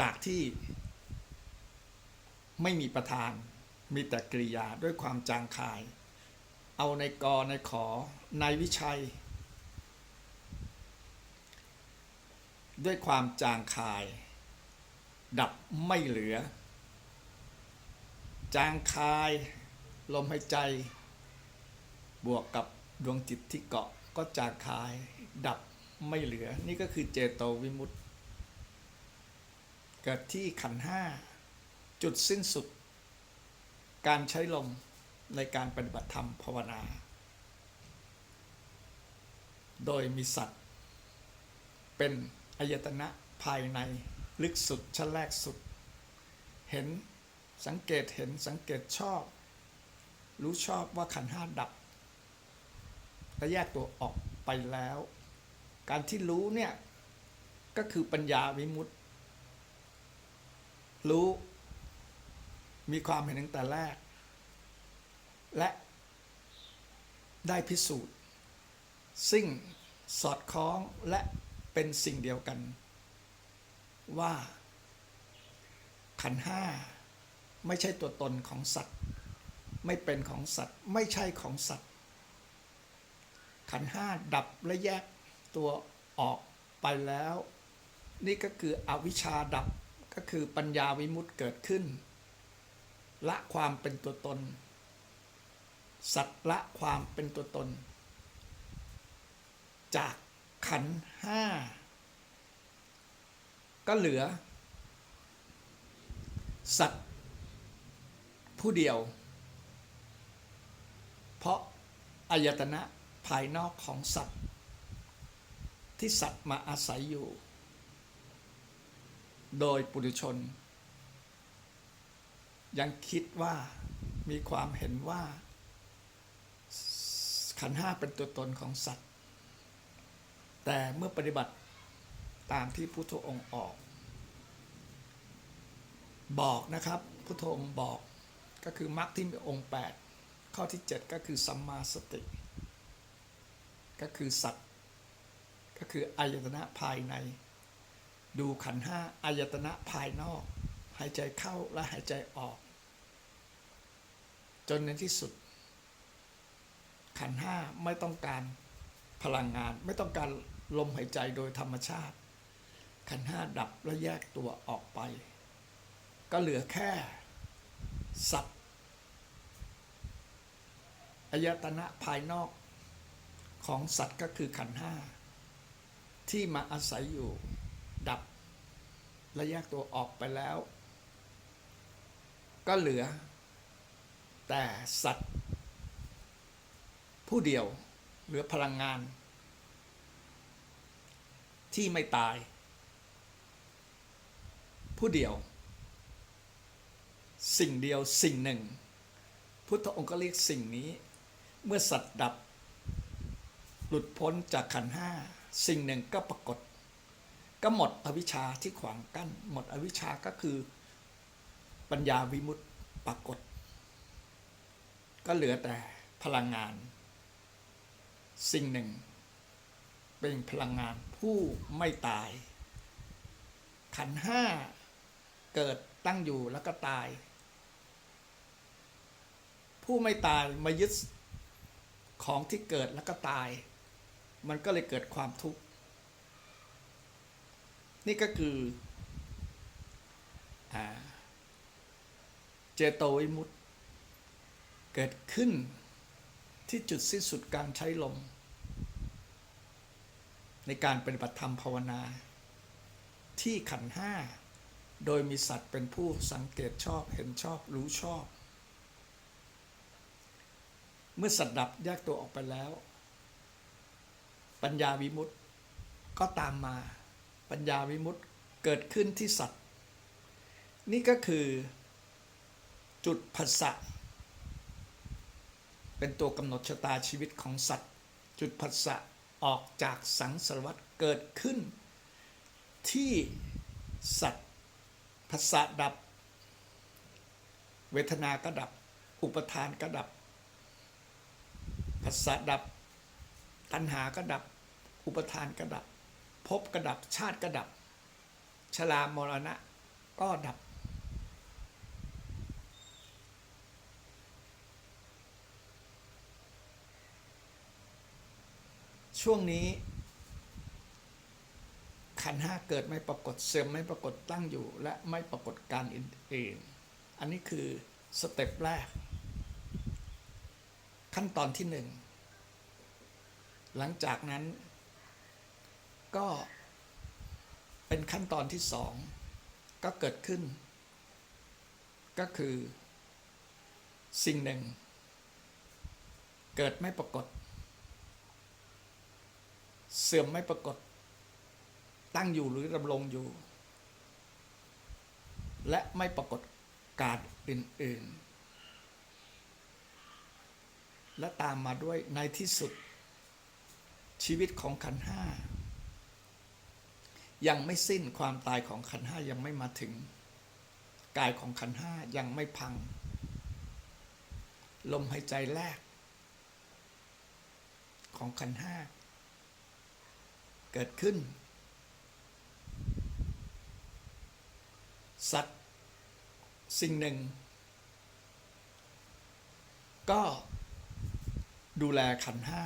จากที่ไม่มีประธาน มีแต่กริยาด้วยความจางคาย เอาในกอในขอ ในวิชัย ด้วยความจางคาย ดับไม่เหลือ จางคาย ลมหายใจ บวกกับดวงจิตที่เกาะก็จางคาย ดับไม่เหลือ นี่ก็คือเจโตวิมุตติ เกิดที่ขันห้าจุดสิ้นสุด การใช้ลมในการปฏิบัติธรรมภาวนา โดยมีสัตว์ เป็นอายตนะภายในลึกสุดชั้นแรกสุด เห็นสังเกตเห็นสังเกตชอบ รู้ชอบว่าขันห้าดับ และแยกตัวออกไปแล้ว การที่รู้เนี่ย ก็คือปัญญาวิมุตติ รู้ มีความเห็นตั้งแต่แรก และได้พิสูจน์ ซึ่งสอดคล้องและเป็นสิ่งเดียวกัน ว่า ขันห้าไม่ใช่ตัวตนของสัตว์ ไม่เป็นของสัตว์ ไม่ใช่ของสัตว์ ขันห้าดับและแยกตัวออกไปแล้ว นี่ก็คืออวิชชาดับ ก็คือปัญญาวิมุตติเกิดขึ้น ละความเป็นตัวตน สัตว์ละความเป็นตัวตน จากขันห้าก็เหลือ สัตว์ผู้เดียว เพราะอายตนะภายนอกของสัตว์ ที่สัตว์มาอาศัยอยู่ โดยปุถุชน ยังคิดว่ามีความเห็นว่า ขันห้าเป็นตัวตนของสัตว์ แต่เมื่อปฏิบัติตามที่พุทธองค์ออก บอกนะครับพุทธองค์บอกก็คือมรรคที่มีองค์ 8 ข้อที่ 7 ก็คือสัมมาสติ ก็คือสัตว์ ก็คืออายตนะภายใน ดูขันห้าอายตนะภายนอก หายใจเข้าและหายใจออก จนในที่สุด ขันห้าไม่ต้องการพลังงาน ไม่ต้องการลมหายใจโดยธรรมชาติ ขันห้าดับและแยกตัวออกไป ก็เหลือแค่ สัตว์อายตนะภายนอกของสัตว์ก็คือขันห้าที่มาอาศัยอยู่ และแยกตัวออกไปแล้ว ก็เหลือ แต่สัตว์ ผู้เดียวเหลือพลังงาน ที่ไม่ตาย ผู้เดียว สิ่งเดียวสิ่งหนึ่ง พุทธองค์ก็เรียกสิ่งนี้ เมื่อสัตว์ดับ หลุดพ้นจากขันห้า สิ่งหนึ่งก็ปรากฏ ก็หมดอวิชชาที่ขวางกั้น หมดอวิชชาก็คือปัญญาวิมุตติปรากฏ ก็เหลือแต่พลังงาน สิ่งหนึ่ง เป็นพลังงานผู้ไม่ตาย ขันห้าเกิดตั้งอยู่แล้วก็ตาย ผู้ไม่ตายมายึดของที่เกิดแล้วก็ตาย มันก็เลยเกิดความทุกข์ นี่ก็คืออเจโตวิมุตติเกิดขึ้นที่จุดสิ้นสุดการใช้ลม ในการปฏิบัติธรรมภาวนา ที่ขันห้า โดยมีสัตว์เป็นผู้สังเกตชอบเห็นชอบรู้ชอบ เมื่อสัตว์ดับแยกตัวออกไปแล้ว ปัญญาวิมุตติก็ตามมา ปัญญาวิมุตติเกิดขึ้นที่สัตว์ นี่ก็คือจุดผัสสะเป็นตัวกำหนดชะตาชีวิตของสัตว์ จุดผัสสะออกจากสังสารวัฏเกิดขึ้น ที่สัตว์ผัสสะดับ เวทนาก็ดับ อุปทานก็ดับผัสสะดับ ตัณหาก็ดับ อุปทานก็ดับ ภพก็ดับชาติก็ดับ ชรามรณะก็ดับ ช่วงนี้ ขันห้าเกิดไม่ปรากฏเสื่อมไม่ปรากฏตั้งอยู่ และไม่ปรากฏการอื่นๆอันนี้คือสเต็ปแรก ขั้นตอนที่หนึ่งหลังจากนั้น ก็เป็นขั้นตอนที่สองก็เกิดขึ้น ก็คือ สิ่งหนึ่ง เกิดไม่ปรากฏ เสื่อมไม่ปรากฏ ตั้งอยู่หรือดำรงอยู่ และไม่ปรากฏการอื่น ๆ และตามมาด้วยในที่สุดชีวิตของขันห้า ยังไม่สิ้นความตายของขันห้ายังไม่มาถึง กายของขันห้ายังไม่พัง ลมหายใจแรก ของขันห้าเกิดขึ้น สัตว์สิ่งหนึ่ง ก็ดูแลขันห้า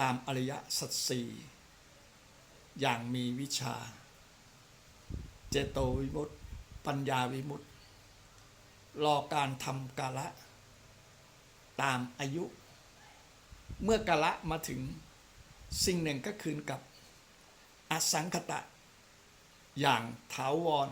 ตามอริยสัจสี่ อย่างมีวิชา เจโตวิมุตติปัญญาวิมุตติรอการทำกาละ ตามอายุ เมื่อกาละมาถึงสิ่งหนึ่งก็คืนกับอสังคตะ อย่างถาวร